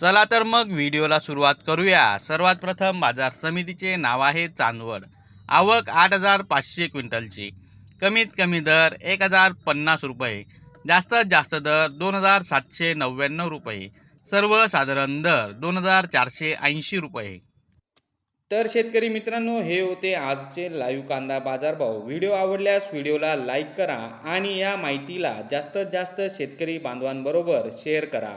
चला तर मग व्हिडिओला सुरुवात करूया. सर्वात प्रथम बाजार समितीचे नाव आहे चांदवड. आवक आठ हजार पाचशे क्विंटलची. कमीत कमी दर एक हजार पन्नास रुपये. जास्तीत जास्त दर दोन हजार सातशे नव्याण्णव रुपये. सर्वसाधारण दर दोन हजार चारशे ऐंशी रुपये. तर शेतकरी मित्रांनो हे होते आजचे लाईव्ह कांदा बाजारभाव. व्हिडिओ आवडल्यास व्हिडिओला लाईक करा आणि या माहितीला जास्तीत जास्त शेतकरी बांधवांबरोबर शेअर करा.